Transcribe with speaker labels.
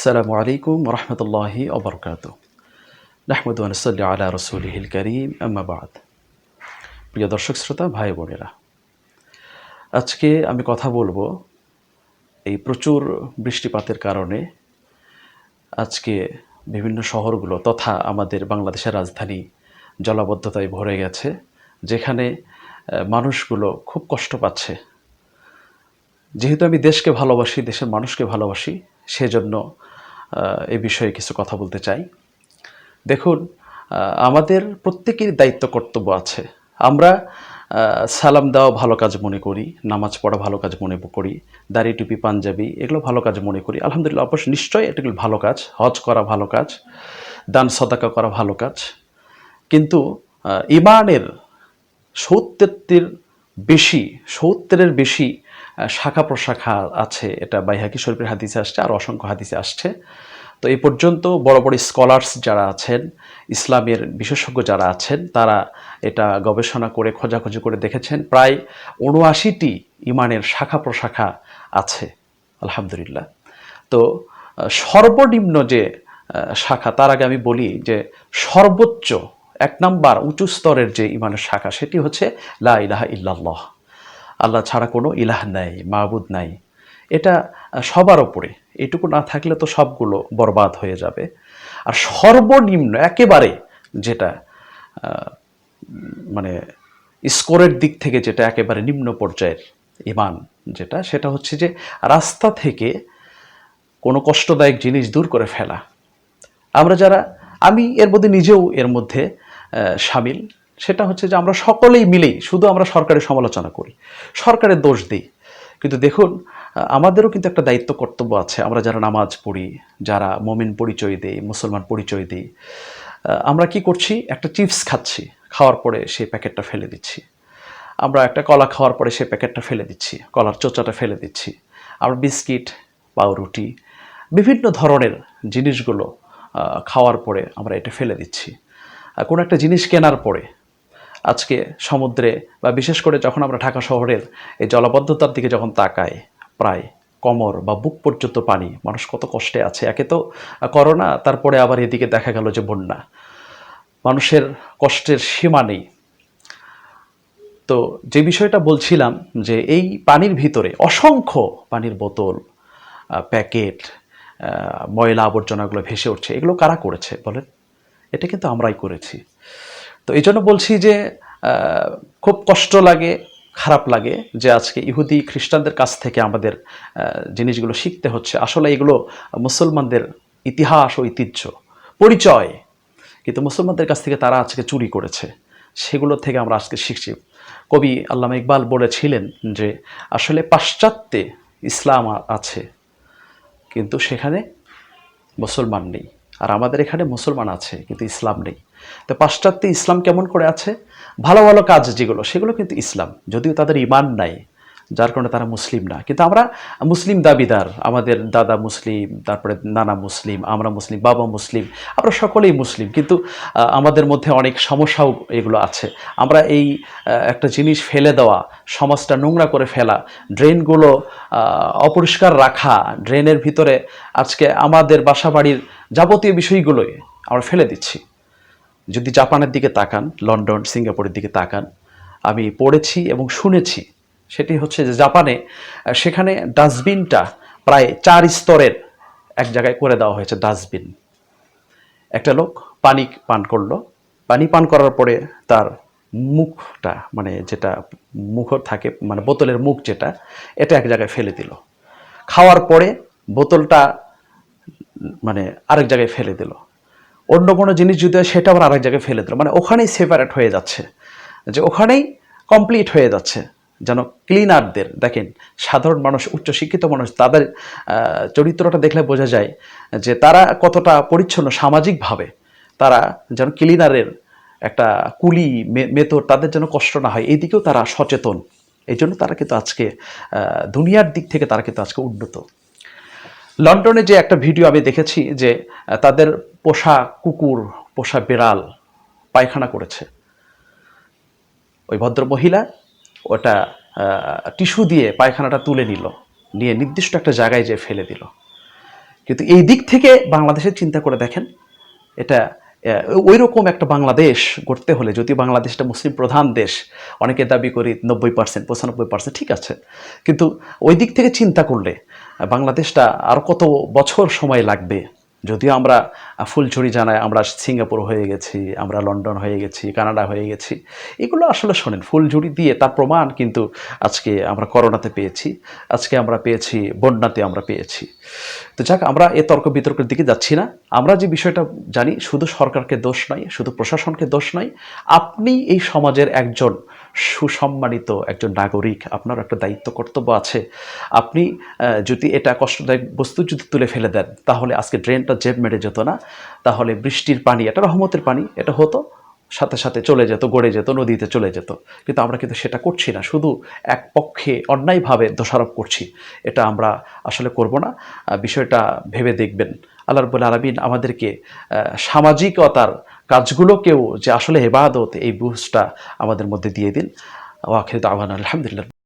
Speaker 1: আসসালামু আলাইকুম রহমতুল্লাহি অবরকাত নাহমদ আনসল্লি আলা রসুলহিল করিম আম্মাবাদ প্রিয় দর্শক শ্রোতা, ভাই বোনেরা, আজকে আমি কথা বলব এই প্রচুর বৃষ্টিপাতের কারণে আজকে বিভিন্ন শহরগুলো তথা আমাদের বাংলাদেশের রাজধানী জলাবদ্ধতায় ভরে গেছে, যেখানে মানুষগুলো খুব কষ্ট পাচ্ছে। যেহেতু আমি দেশকে ভালোবাসি, দেশের মানুষকে ভালোবাসি সেজন্য এ বিষয়ে কিছু কথা বলতে চাই। দেখুন আমাদের প্রত্যেকেরই দায়িত্ব কর্তব্য আছে। আমরা সালাম দেওয়া ভালো কাজ মনে করি, নামাজ পড়া ভালো কাজ মনে করি, দাড়ি টুপি, পাঞ্জাবি, এগুলো ভালো কাজ মনে করি। আলহামদুলিল্লাহ, অবশ্য নিশ্চয়ই এটাগুলো ভালো কাজ, হজ করা ভালো কাজ, দান সদাকা করা ভালো কাজ। কিন্তু ইমানের সত্তরটির বেশি, সত্তরের বেশি শাখা প্রশাখা আছে এটা বাইহাকি শরীফের হাদিসে আসছে, আর অসংখ্য হাদিসে আসছে। তো এই পর্যন্ত বড় বড় স্কলার্স যারা আছেন, ইসলামের বিশেষজ্ঞ যারা আছেন, তারা এটা গবেষণা করে, খোঁজাখুঁজি করে দেখেছেন, প্রায় উনআশিটি ইমানের শাখা প্রশাখা আছে, আলহামদুলিল্লাহ। তো সর্বনিম্ন যে শাখা, তার আগে আমি বলি যে সর্বোচ্চ এক নাম্বার উঁচু স্তরের যে ইমানের শাখা, সেটি হচ্ছে লা ইলাহা ইল্লাল্লাহ। আল্লাহ ছাড়া কোনো ইলাহ নাই মাহবুদ নাই। এটা সবার ওপরে। এটুকু না থাকলে তো সবগুলো বরবাদ হয়ে যাবে। আর সর্বনিম্ন একেবারে যেটা মানে স্কোরের দিক থেকে যেটা একেবারে নিম্ন পর্যায়ের ইমান যেটা, সেটা হচ্ছে যে রাস্তা থেকে কোনো কষ্টদায়ক জিনিস দূর করে ফেলা। আমরা যারা, আমি এর মধ্যে নিজেও এর মধ্যে সামিল। সেটা হচ্ছে যে আমরা সকলেই মিলেই শুধু আমরা সরকারের সমালোচনা করি, সরকারের দোষ দিই। কিন্তু দেখুন আমাদেরও কিন্তু একটা দায়িত্ব কর্তব্য আছে। আমরা যারা নামাজ পড়ি, যারা মমিন পরিচয় দিই, মুসলমান পরিচয় দিই আমরা কি করছি? একটা চিপস খাচ্ছি, খাওয়ার পরে সেই প্যাকেটটা ফেলে দিচ্ছি। আমরা একটা কলা খাওয়ার পরে সেই প্যাকেটটা ফেলে দিচ্ছি, কলার চোচাটা ফেলে দিচ্ছি। আমরা বিস্কিট, পাউরুটি, বিভিন্ন ধরনের জিনিসগুলো খাওয়ার পরে আমরা এটা ফেলে দিচ্ছি। কোনো একটা জিনিস কেনার পরে আজকে সমুদ্রে বা বিশেষ করে যখন আমরা ঢাকা শহরের এই জলাবদ্ধতার দিকে যখন তাকাই, প্রায় কমর বা বুক পর্যন্ত পানি, মানুষ কত কষ্টে আছে। একে তো করোনা, তারপরে আবার এদিকে দেখা গেল যে বন্যা। মানুষের কষ্টের সীমা নেই। তো যে বিষয়টা বলছিলাম যে এই পানির ভিতরে অসংখ্য পানির বোতল প্যাকেট ময়লা আবর্জনাগুলো ভেসে উঠছে, এগুলো কারা করেছে বলেন? এটা কিন্তু আমরাই করেছি। তো এই জন্য বলছি যে খুব কষ্ট লাগে, খারাপ লাগে যে আজকে ইহুদি খ্রিস্টানদের কাছ থেকে আমাদের জিনিসগুলো শিখতে হচ্ছে। আসলে এগুলো মুসলমানদের ইতিহাস ও ঐতিহ্য, পরিচয়। কিন্তু মুসলমানদের কাছ থেকে তারা আজকে চুরি করেছে। সেগুলো থেকে আমরা আজকে শিখছি। কবি আল্লামা ইকবাল বলেছিলেন যে, আসলে পাশ্চাত্যে ইসলাম আছে, কিন্তু সেখানে মুসলমান নেই। আর আমাদের এখানে মুসলমান আছে, কিন্তু ইসলাম নেই। তো পাশ্চাত্যে ইসলাম কেমন করে আছে? ভালো ভালো কাজ যেগুলো, সেগুলো কিন্তু ইসলাম, যদিও তাদের ইমান নাই। যার কারণে তারা মুসলিম না। কিন্তু আমরা মুসলিম দাবিদার, আমাদের দাদা মুসলিম, তারপরে নানা মুসলিম, আমরা মুসলিম, বাবা মুসলিম, আমরা সকলেই মুসলিম। কিন্তু আমাদের মধ্যে অনেক সমস্যাও এগুলো আছে। আমরা এই একটা জিনিস ফেলে দেওয়া, সমাজটা নোংরা করে ফেলা, ড্রেনগুলো অপরিষ্কার রাখা, ড্রেনের ভিতরে আজকে আমাদের বাসা বাড়ির যাবতীয় বিষয়গুলোই আমরা ফেলে দিচ্ছি। যদি জাপানের দিকে তাকান, লন্ডন, সিঙ্গাপুরের দিকে তাকান, আমি পড়েছি এবং শুনেছি সেটি হচ্ছে যে জাপানে সেখানে ডাস্টবিনটা প্রায় চার স্তরের এক জায়গায় করে দেওয়া হয়েছে ডাস্টবিন। একটা লোক পানি পান করল। পানি পান করার পরে তার মুখটা মানে যেটা মুখ থাকে মানে বোতলের মুখ যেটা, এটা এক জায়গায় ফেলে দিল। খাওয়ার পরে বোতলটা মানে আরেক জায়গায় ফেলে দিল। অন্য কোনো জিনিস যদি সেটা আবার আরেক জায়গায় ফেলে দিল। মানে ওখানেই সেপারেট হয়ে যাচ্ছে। যে ওখানেই কমপ্লিট হয়ে যাচ্ছে। যেন ক্লিনারদের, দেখেন, সাধারণ মানুষ, উচ্চশিক্ষিত মানুষ, তাদের চরিত্রটা দেখলে বোঝা যায় যে তারা কতটা পরিচ্ছন্ন সামাজিকভাবে। তারা যেন ক্লিনারের একটা কুলি মে- মেথর তাদের যেন কষ্ট না হয় এই দিকেও তারা সচেতন। এই জন্য তারা কিন্তু আজকে দুনিয়ার দিক থেকে তারা কিন্তু আজকে উন্নত। লন্ডনে যে একটা ভিডিও আমি দেখেছি যে তাদের পোষা কুকুর, পোষা বিড়াল পায়খানা করেছে। ওই ভদ্র মহিলা ওটা টিস্যু দিয়ে পায়খানাটা তুলে নিল। নিয়ে নির্দিষ্ট একটা জায়গায় যে ফেলে দিল। কিন্তু এই দিক থেকে বাংলাদেশের চিন্তা করে দেখেন, এটা ওই রকম একটা বাংলাদেশ গড়তে হলে যদি বাংলাদেশটা মুসলিম প্রধান দেশ, অনেকে দাবি করি নব্বই পার্সেন্ট, পঁচানব্বই পার্সেন্ট, ঠিক আছে। কিন্তু ওই দিক থেকে চিন্তা করলে, বাংলাদেশটা আর কত বছর সময় লাগবে যদিও আমরা ফুলঝুরি জানাই আমরা সিঙ্গাপুর হয়ে গেছি, আমরা লন্ডন হয়ে গেছি, কানাডা হয়ে গেছি, এগুলো আসলে শোনেন, ফুলঝুরি দিয়ে তার প্রমাণ কিন্তু আজকে আমরা করোনাতে পেয়েছি, আজকে আমরা পেয়েছি, বন্যাতে আমরা পেয়েছি। তো যাক, আমরা এ তর্ক বিতর্কের দিকে যাচ্ছি না, আমরা যে বিষয়টা জানি, শুধু সরকারকে দোষ নয় শুধু প্রশাসনকে দোষ নয় আপনি এই সমাজের একজন সুসম্মানিত একজন নাগরিক, আপনার একটা দায়িত্ব, কর্তব্য আছে। আপনি যদি এটা কষ্টদায়ক বস্তু যদি তুলে ফেলে দেন, তাহলে আজকে ড্রেনটা জেব মেরে যেত না। তাহলে বৃষ্টির পানি, এটা রহমতের পানি, এটা হতো, সাথে সাথে চলে যেত, গড়ে যেত, নদীতে চলে যেত। কিন্তু আমরা কিন্তু সেটা করছি না, শুধু এক পক্ষে অন্যায়ভাবে দোষারোপ করছি। এটা আমরা আসলে করব না। বিষয়টা ভেবে দেখবেন। আল্লাহ রব্বুল আলমিন আমাদেরকে সামাজিকতার কাজগুলোকেও যে আসলে হেবাদত এই বুঝটা আমাদের মধ্যে দিয়ে দিন। ওয়াখির আহ্বান আলহামদুলিল্লাহ।